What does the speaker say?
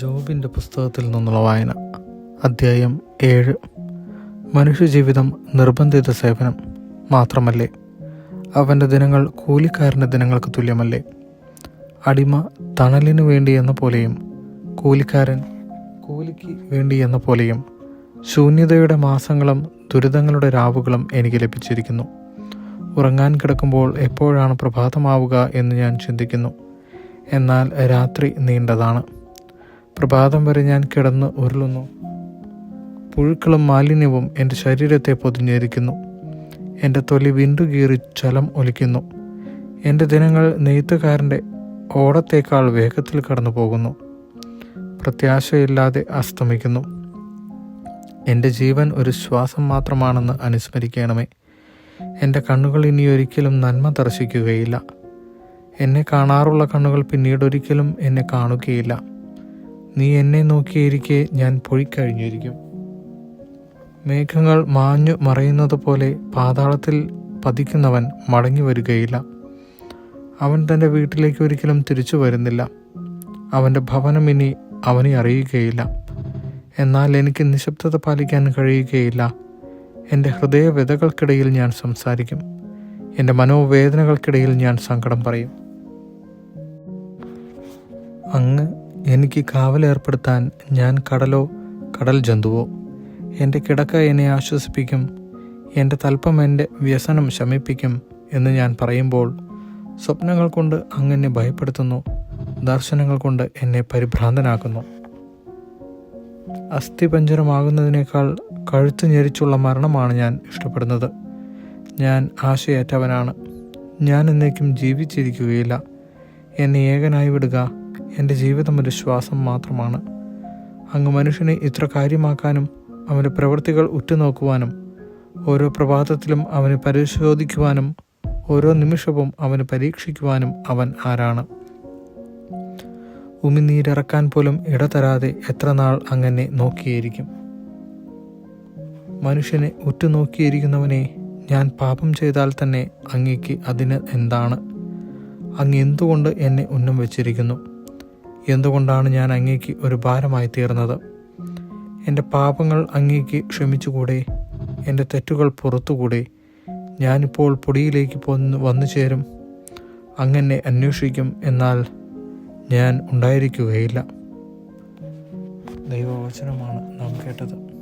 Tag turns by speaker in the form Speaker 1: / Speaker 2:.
Speaker 1: ജോബിന്റെ പുസ്തകത്തിൽ നിന്നുള്ള വായന. അദ്ധ്യായം ഏഴ്. മനുഷ്യജീവിതം നിർബന്ധിത സേവനം മാത്രമല്ലേ? അവന്റെ ദിനങ്ങൾ കൂലിക്കാരന്റെ ദിനങ്ങൾക്ക് തുല്യമല്ലേ? അടിമ തണലിനു വേണ്ടി എന്ന പോലെയും കൂലിക്കാരൻ കൂലിക്ക് വേണ്ടി എന്ന പോലെയും ശൂന്യതയുടെ മാസങ്ങളും ദുരിതങ്ങളുടെ രാവുകളും എനിക്ക് ലഭിച്ചിരിക്കുന്നു. ഉറങ്ങാൻ കിടക്കുമ്പോൾ എപ്പോഴാണ് പ്രഭാതമാവുക എന്ന് ഞാൻ ചിന്തിക്കുന്നു. എന്നാൽ രാത്രി നീണ്ടതാണ്. പ്രഭാതം വരെ ഞാൻ കിടന്ന് ഉരുളുന്നു. പുഴുക്കളും മാലിന്യവും എന്റെ ശരീരത്തെ പൊതിഞ്ഞിരിക്കുന്നു എന്റെ തൊലി വിണ്ടുകീറി ചലം ഒലിക്കുന്നു. എന്റെ ദിനങ്ങൾ നെയ്ത്തുകാരന്റെ ഓടത്തേക്കാൾ വേഗത്തിൽ കടന്നു പോകുന്നു പ്രത്യാശയില്ലാതെ അസ്തമിക്കുന്നു. എന്റെ ജീവൻ ഒരു ശ്വാസം മാത്രമാണെന്ന് അനുസ്മരിക്കണമേ. എന്റെ കണ്ണുകൾ ഇനി ഒരിക്കലും നന്മ ദർശിക്കുകയില്ല. എന്നെ കാണാറുള്ള കണ്ണുകൾ പിന്നീടൊരിക്കലും എന്നെ കാണുകയില്ല. നീ എന്നെ നോക്കിയിരിക്കെ ഞാൻ പൊഴിക്കഴിഞ്ഞിരിക്കും. മേഘങ്ങൾ മാഞ്ഞു മറയുന്നത് പോലെ പാതാളത്തിൽ പതിക്കുന്നവൻ മടങ്ങി വരികയില്ല. അവൻ തന്റെ വീട്ടിലേക്ക് ഒരിക്കലും തിരിച്ചു വരുന്നില്ല. അവന്റെ ഭവനം ഇനി അവനെ അറിയുകയില്ല. എന്നാൽ എനിക്ക് നിശബ്ദത പാലിക്കാൻ കഴിയുകയില്ല. എന്റെ ഹൃദയവ്യതകൾക്കിടയിൽ ഞാൻ സംസാരിക്കും. എന്റെ മനോവേദനകൾക്കിടയിൽ ഞാൻ സങ്കടം പറയും. അങ്ങ് എനിക്ക് കാവലേർപ്പെടുത്താൻ ഞാൻ കടലോ കടൽ ജന്തുവോ? എന്റെ കിടക്ക എന്നെ ആശ്വസിപ്പിക്കും. എന്റെ തൽപ്പം എന്റെ വ്യസനം ശമിപ്പിക്കും എന്ന് ഞാൻ പറയുമ്പോൾ സ്വപ്നങ്ങൾ കൊണ്ട് അങ്ങ് എന്നെ ഭയപ്പെടുത്തുന്നു. ദർശനങ്ങൾ കൊണ്ട് എന്നെ പരിഭ്രാന്തനാക്കുന്നു. അസ്ഥിപഞ്ചരമാകുന്നതിനേക്കാൾ കഴുത്ത് ഞെരിച്ചുള്ള മരണമാണ് ഞാൻ ഇഷ്ടപ്പെടുന്നത്. ഞാൻ ആശയറ്റവനാണ്. ഞാൻ എന്നേക്കും ജീവിച്ചിരിക്കുകയില്ല. എന്നെ ഏകനായി വിടുക എന്റെ ജീവിതം ഒരു ശ്വാസം മാത്രമാണ്. അങ്ങ് മനുഷ്യനെ ഇത്ര കാര്യമാക്കാനും അവന്റെ പ്രവൃത്തികൾ ഉറ്റുനോക്കുവാനും ഓരോ പ്രഭാതത്തിലും അവനെ പരിശോധിക്കുവാനും ഓരോ നിമിഷവും അവന് പരീക്ഷിക്കുവാനും അവൻ ആരാണ്? ഉമിനീരിറക്കാൻ പോലും ഇടതരാതെ എത്ര നാൾ അങ്ങനെ നോക്കിയിരിക്കും? മനുഷ്യനെ ഉറ്റുനോക്കിയിരിക്കുന്നവനെ ഞാൻ പാപം ചെയ്താൽ തന്നെ അങ്ങേക്ക് അതിന് എന്താണ്? അങ്ങ് എന്തുകൊണ്ട് എന്നെ ഉന്നം വെച്ചിരിക്കുന്നു? എന്തുകൊണ്ടാണ് ഞാൻ അങ്ങേക്ക് ഒരു ഭാരമായി തീർന്നത്? എന്റെ പാപങ്ങൾ അങ്ങേക്ക് ക്ഷമിച്ചുകൂടെ? എന്റെ തെറ്റുകൾ പുറത്തുകൂടെ? ഞാനിപ്പോൾ പൊടിയിലേക്ക് പോന്ന് വന്നു ചേരും. അങ്ങനെ അന്വേഷിക്കും എന്നാൽ ഞാൻ ഉണ്ടായിരിക്കുകയില്ല. ദൈവവചനമാണ് നാം കേട്ടത്.